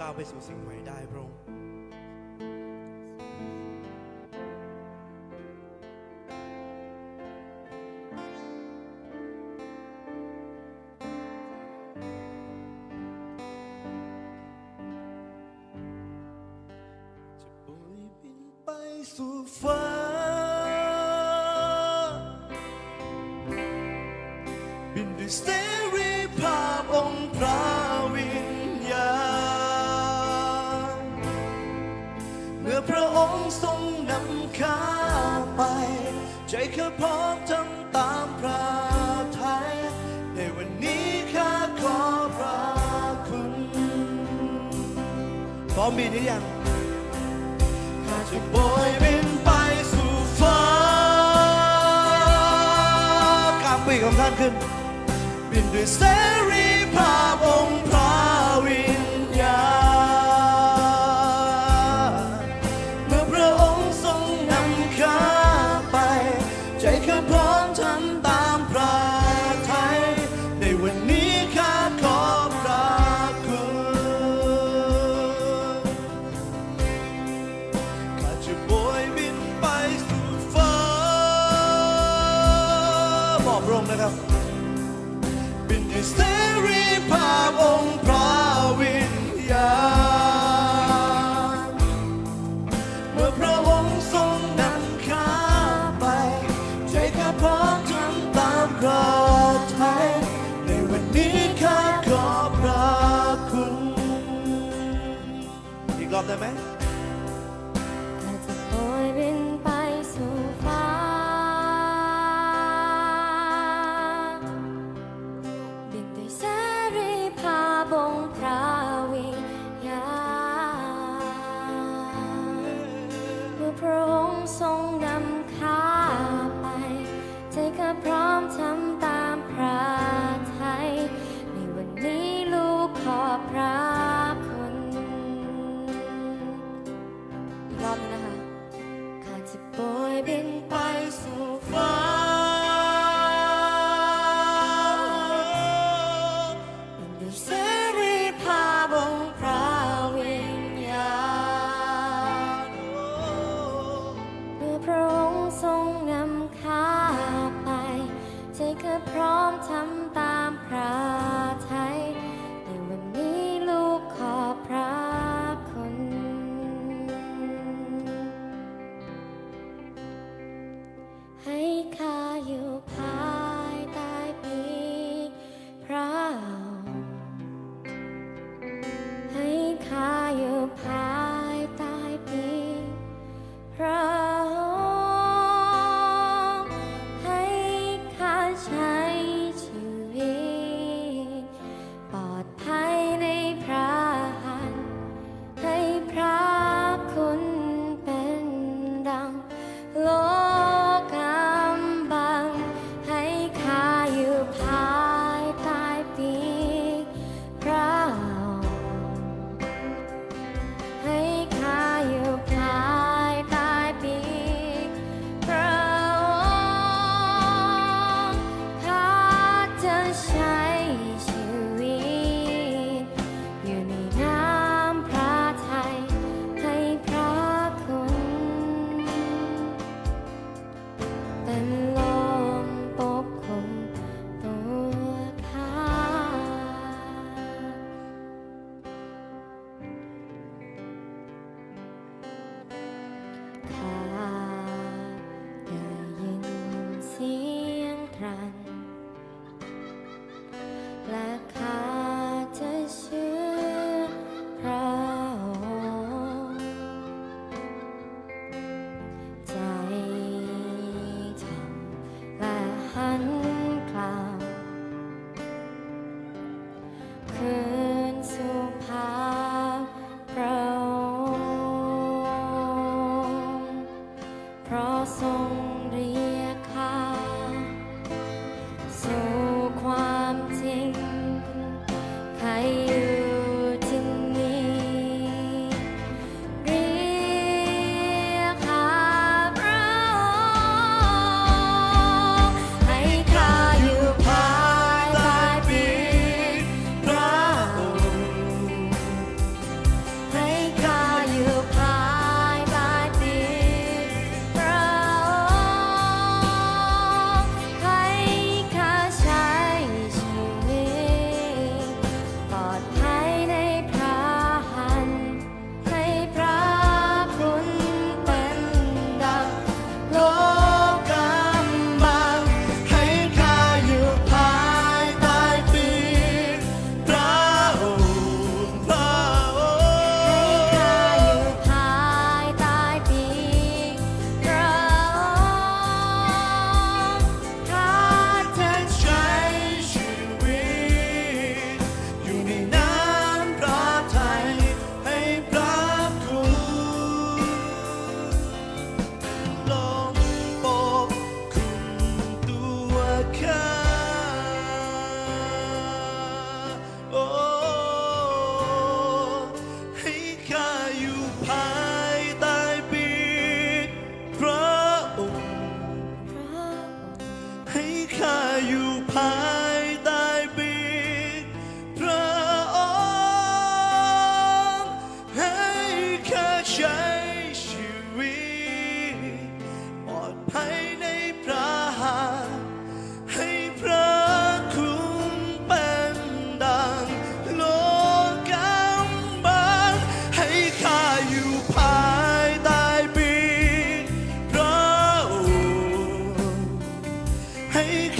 ก้าวไปสู่สิ่งใหม่ได้พระองค์สู่ฟ้า บินด้วย พร้อมทำตามพระทัยในวันนี้ข้าขอพระคุณพร้อมบินหรือยังข้าจะโบยบินไปสู่ฟ้ากลามปีกของท่านขึ้น บินด้วยเสรีภาพ กรอบได้ไหมาจะบินไปสู่ฟ้า บินดยเสรีภาพงพระวิญญาณเมื่อพระองค์ทรงนำข้าไป ใจก็พร้อมทำตามพระทัยในวันนี้ลูกขอพระ พร้อมทำตามใคร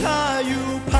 ค่าอยู่ภ